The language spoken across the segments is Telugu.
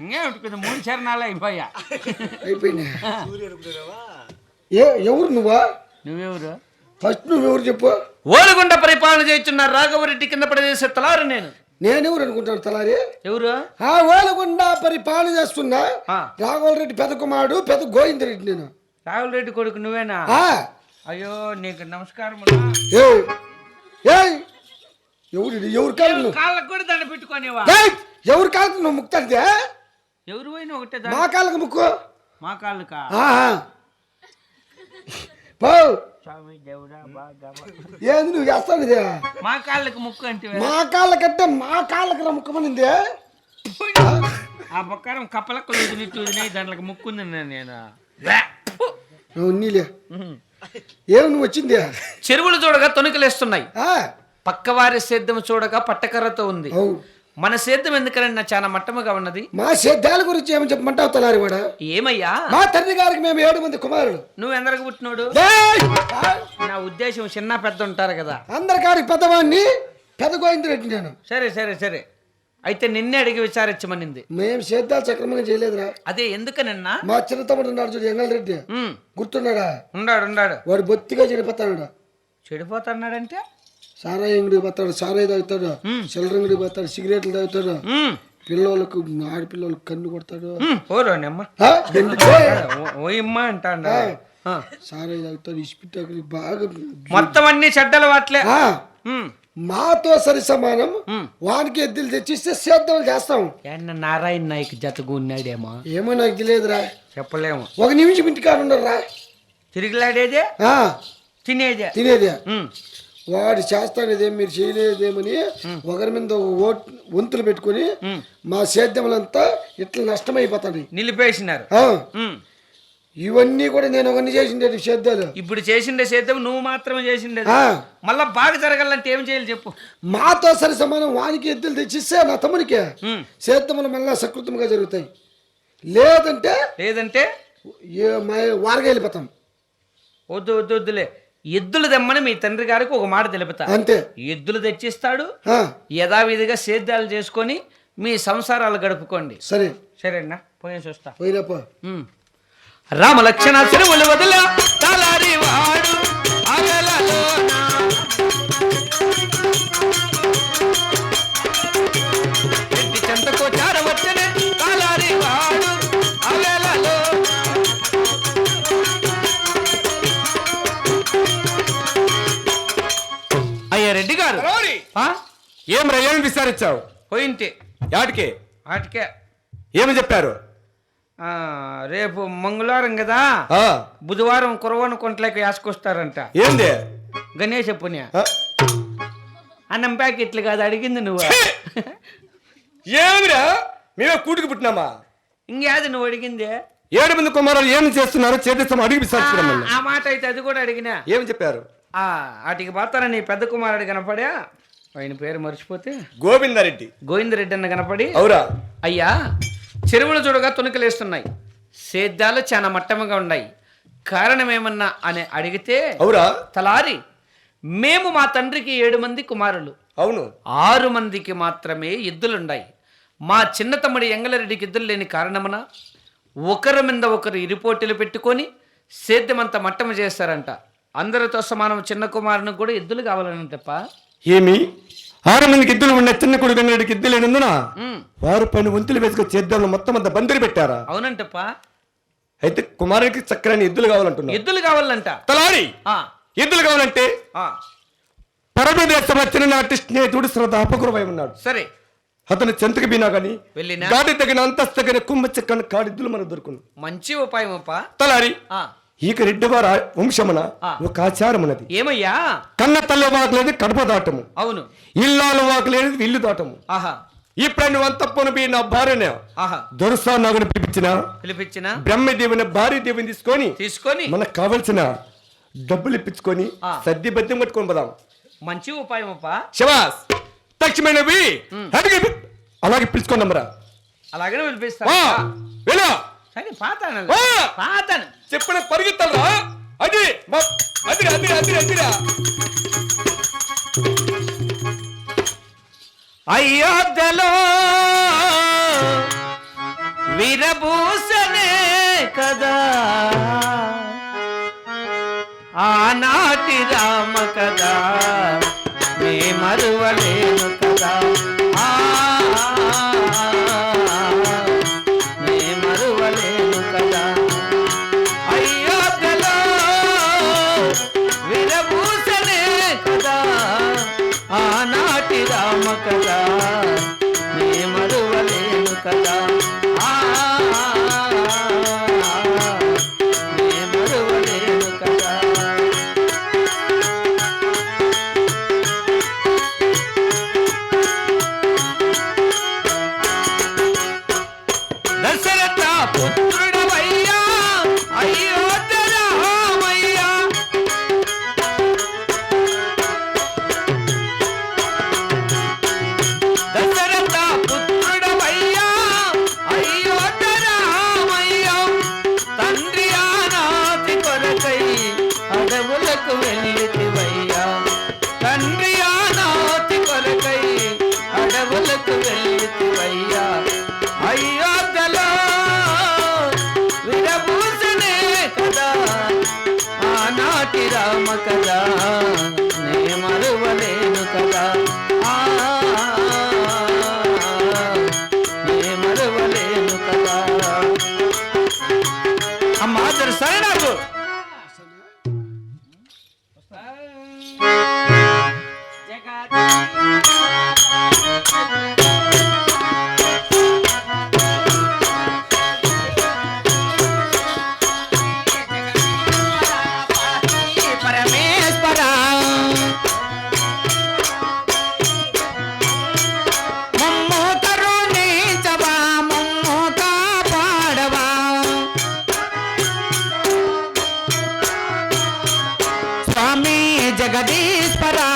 ఇంకా ఉంది పెద్ద మూడు చరణాలు అయిపోయా. అయిపోయినా ఏ ఎవరు నువ్వా? నువ్వెవరు? ఫస్ట్ నువ్వు ఎవరు చెప్పు. ఓలుగుండ పరిపాలన చేస్తున్న రాఘవరెడ్డి కింద పడేసే తలారు నేను. నేనెవరు అనుకుంటాను తలారి? ఎవరు? ఆ ఓలగుండా పరిపాలన చేస్తున్నా ఆ. రాఘవల్ రెడ్డి పెద్ద కుమారుడు పెద్ద గోవింద రెడ్డి నేను. రాఘవ రెడ్డి కొడుకు నువ్వేనా? ఆ, అయ్యో నీకు నమస్కారం ఏయ్, ఏయ్, ఎవరు? ఎవరు నువ్వు కాళ్ళకు కూడా దండ పెట్టుకోనివా ఎవరు కాదు నువ్వు ముక్తంటే ఎవరు పోయినా ఒకటే మా కాళ్ళకి ముక్కు? మా కాళ్ళుకా? ఆ, ఆ. పో. స్వామి దేవుడా బాగా ఏంది నువ్వు చేస్తావు ఇది? మా కాళ్ళకి ముక్కు అంటే మా కాళ్ళకంటే మా కాళ్ళకి రా ముక్కమనింది ఆ ప్రకారం కప్పలక్కలు వదిలిట్టు వదిలినాయి దాంట్లోకి ముక్కుంది నేను. నువ్వు నీలే ఏమి నువ్వు వచ్చింది? చెరువులు చూడగా తొణుకలేస్తున్నాయి ఆ, పక్కవారి సేద్యం చూడగా పట్టకర్రతో ఉంది. మన సేద్యం ఎందుకనన్నా చాలా మట్టముగా ఉన్నది. మా సేద్యాల గురించి ఏమని చెప్పమంటావు తలారి కూడా ఏమయ్యా? మా తండ్రి గారికి మేము ఏడు మంది కుమారులు. నువ్వు ఎందరికి పుట్టినోడు! నా ఉద్దేశం చిన్న పెద్ద ఉంటారు కదా. అందరి కాడికి పెద్దవాడిని పెద్ద గోవింద రెడ్డి నేను. సరే సరే సరే. అయితే నిన్నే అడిగి విచారించమనింది. మేము సేద్యాలు సక్రమంగా చేయలేదురా. అదే ఎందుకనన్నా? మా చిన్న తమ్ముడు ఉన్నాడు చూడు ఎంగల్ రెడ్డి గుర్తున్నాడా? ఉండాడు ఉండాడు వాడు బొత్తిగా చెడిపోతాడు. చెడిపోతున్నాడంటే? సారాయి అంగడికి పోతాడు సారాయి తాగుతాడు చిల్లర అంగడికి పోతాడు సిగరెట్లు తాగుతాడు. పిల్లలకు ఆడపిల్లలకు కన్ను కొడతాడు? ఓయమ్మ అంటాడు. సారాయి తాగుతాడు ఇస్పిటాకులు బాగా మొత్తం అన్ని చెడ్డలు వాట్లే. మాతో సరి సమానం. వానికి ఎద్దులు తెచ్చిస్తే సేద్యం చేస్తాం. నారాయణ నాయక్ జతకు ఉన్నాడేమో. ఏమో నాకు తెలియదురా. చెప్పలేము. ఒక నిమిషం ఇంటికాడ ఉండరా తిరిగిలాడేదే తినేదే? తినేది. వాడు చేస్తానేదేం మీరు చేయలేదేమని ఒకరి మీద వంతులు పెట్టుకొని. మా సేద్యములంతా ఇట్లా నష్టమైపోతాయి నిలిపేసినారు. ఇవన్నీ కూడా నేను ఒకరిని చేసిండే సేద్యాలు? ఇప్పుడు చేసిండే సేద్యం నువ్వు మాత్రమే చేసిండే మళ్ళా బాగా జరగాలంటే ఏం చేయాలి చెప్పు. మాతో సరి సమానం వానికి ఎద్దులు తెచ్చిస్తే నా తమ్మునికి సేద్యములు మళ్ళా సకృతంగా జరుగుతాయి. లేదంటే లేదంటే? వారగా వెళ్ళిపోతాం. వద్దు వద్దు వద్దులే. ఎద్దులు తెమ్మని మీ తండ్రి గారికి ఒక మాట తెలుపుతా. అంతే. ఎద్దులు తెచ్చిస్తాడు యథావిధిగా సేద్యాలు చేసుకొని మీ సంసారాలు గడుపుకోండి. సరే. సరేనా? పోయేసి వస్తా పోయినప్ప ఉమ్. రామ లక్షణ చెరువులు వదిల తలారి వాడు ఏం ఏమి విచారించావు? పోయింటే. యాటికి? వాటికే ఏమి చెప్పారు? ఆ, రేపు మంగళవారం కదా? ఆ, బుధవారం కురవన కొంటలేక యాసుకొస్తారంట ఏంది? గణేష్ పుణ్య ఆ, అన్నం ప్యాకెట్లు కాదు అడిగింది నువ్వు. ఏమిరా? మేమే కూటికి పుట్టినామా? ఇంకేది నువ్వు అడిగింది? ఏడు మంది కుమారులు ఏమి చేస్తున్నారు? చేతిస్తాం అడిగి విచారించడం ఆ మాట అయితే అది కూడా అడిగినా. ఏమి చెప్పారు? ఆ వాటికి పోతారా నీ పెద్ద కుమారుడు కనపడా? ఆయన పేరు మర్చిపోతే గోవిందారెడ్డి. గోవిందరెడ్డి అన్న కనపడి అవురా. అయ్యా చెరువులు చూడగా తుణుకలేస్తున్నాయి సేద్యాలు చాలా మట్టముగా ఉన్నాయి. కారణం ఏమన్నా అని అడిగితే అవురా. తలారి మేము మా తండ్రికి ఏడు మంది కుమారులు. అవును. ఆరు మందికి మాత్రమే ఎద్దులున్నాయి. మా చిన్న తమ్ముడి ఎంగలరెడ్డికి ఎద్దులు లేని కారణమున ఒకరి మీద ఒకరు ఇరుపోటీలు పెట్టుకొని సేద్యమంతా మట్టము చేస్తారంట. అందరితో సమానం చిన్న కుమారునికి కూడా ఎద్దులు కావాలని తప్ప ఏమి? ఆరు మందికి ఇద్దరు ఉన్న చిన్న కొడుకు గంగరెడ్డికి ఇద్దరు లేనందున వారు పైన వంతులు వేసుకు చేద్దాం మొత్తం అంత బందిరి పెట్టారా? అవునంటప్ప. అయితే కుమారునికి చక్కని ఎద్దులు కావాలంటున్నారు ఎద్దులు కావాలంట. తలారి! ఎద్దులు కావాలంటే పరమదేశం వచ్చిన నాటి స్నేహితుడు శ్రద్ధ అపగురమై ఉన్నాడు. సరే. అతను చెంతకు బీనా గాని వెళ్ళినా? గాడి తగిన అంతస్తు తగిన కుమ్మ చెక్కని కాడిద్దులు మనకు దొరుకును. మంచి ఉపాయం అప్ప. తలారి! ఆ, ఈక రెడ్డి వారి వంశమున. ఒక ఆచారం ఉన్నది ఏమయ్యా? కన్న తల్లి వాకలేదు కడప దాటము. అవును. ఇల్లాలు వాకలేదు ఇల్లు దాటము. ఆహా. ఇప్పుడు నువ్వు పోను నా భార్యనే ఆహా. దొరసా నాగుని పిలిపించిన పిలిపించిన? బ్రహ్మదేవుని భార్య దేవుని తీసుకొని తీసుకొని మనకు కావలసిన డబ్బులు ఇప్పించుకొని. సర్ది బద్దెం కట్టుకొని పోదాం. మంచి ఉపాయం అప్ప తక్షణమైనవి అడిగి అలాగే పిలుచుకున్నామరా అలాగనే పిలిపిస్తా వెళ్ళా. సరే పాతాను. పాతాను. చెప్పిన పరిగెత్తాలరా? అది అదిరా అదిరా అదిరా అదిరా. అయోధ్యలో విరభూషణే కదా. ఆనాటి రామ కదా. మే మరువలేను కదా. జగదీశ్వరా.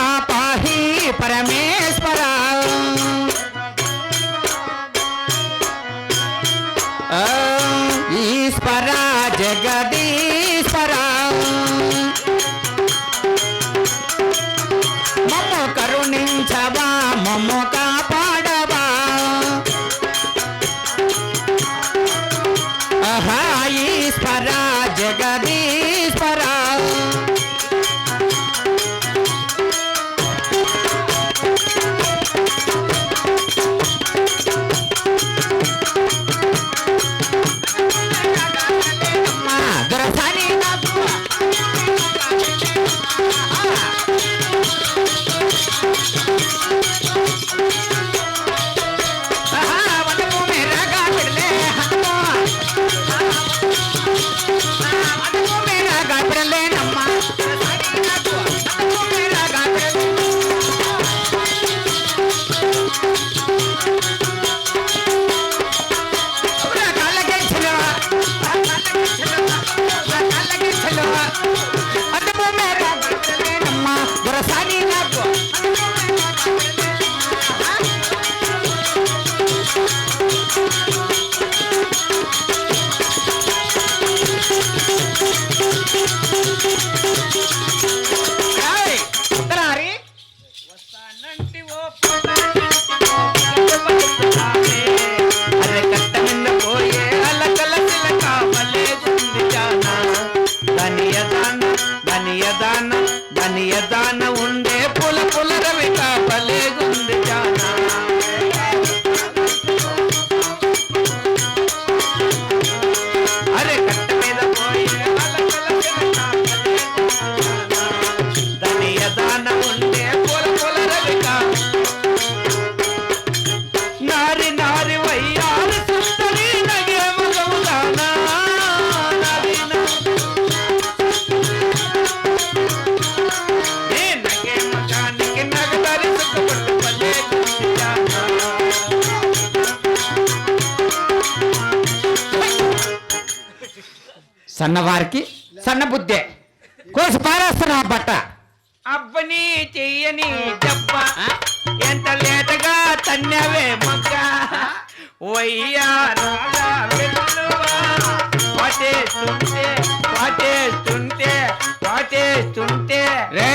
సన్నవారికి సన్న బుద్ధే కోసి పారేస్తున్నా బట్ట? అబ్బని చెయ్యని చెప్ప ఎంత లేటగా తన్నవే మొక్క వయ్యాటేస్తుంటే పాటేస్తుంటే పాటేస్తుంటే రే